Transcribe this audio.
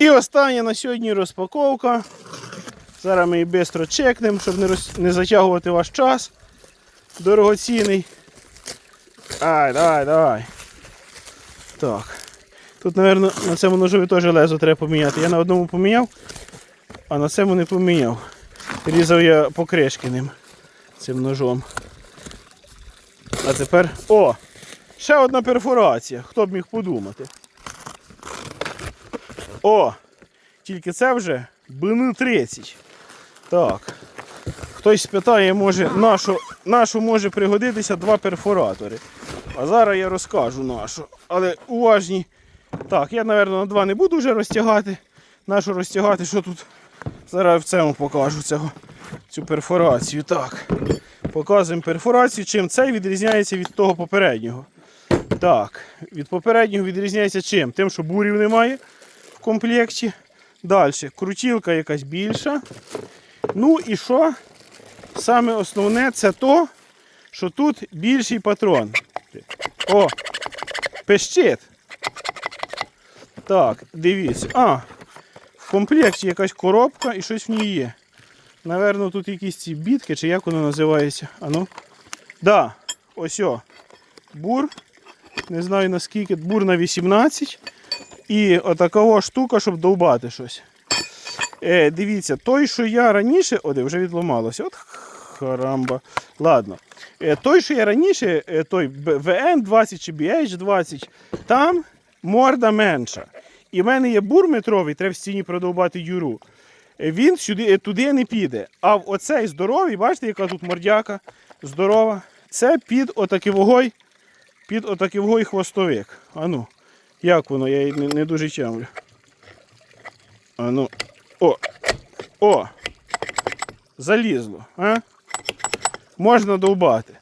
І остання на сьогодні розпаковка. Зараз ми її швидко чекнемо, щоб не, роз... не затягувати ваш час. Дорогоцінний. Ай, давай, давай. Так. Тут, мабуть, на цьому ножові теж лезо треба поміняти. Я на одному поміняв, а на цьому не поміняв. Різав я покришкиним цим ножом. А тепер. О! Ще одна перфорація. Хто б міг подумати. О! Тільки це вже бини 30. Так. Хтось спитає, може, нашу, нашу може пригодитися два перфоратори. А зараз я розкажу нашу. Але уважні. Так, я, мабуть, на два не буду вже розтягати. Нашу розтягати, що тут. Зараз в цьому покажу цього, цю перфорацію. Так. Показуємо перфорацію, чим цей відрізняється від того попереднього. Так, від попереднього відрізняється чим? Тим, що бурів немає комплекті. Далі, крутілка якась більша. Ну і що? Саме основне це то, що тут більший патрон. О, пищить. Так, дивіться. А, в комплекті якась коробка і щось в ній є. Наверно, тут якісь ці бітки, чи як воно називається. Ану. Да, ось о. Бур. Не знаю наскільки. Бур на 18. І отакова штука, щоб довбати щось. Е, дивіться, той, що я раніше. О, де вже відломалося. От харамба. Ладно. Е, той, що я раніше, е, той ВН-20 чи BH-20, там морда менша. І в мене є бур метровий, треба в стіні продовбати юру. Е, Він сюди, е, туди не піде. А в оцей здоровий, бачите, яка тут мордяка здорова, це під отакий вогой, під отакий вогой хвостовик. Ану, як воно, я її не, не дуже тямлю. Ану. О! О! Залізло, а? Можна довбати.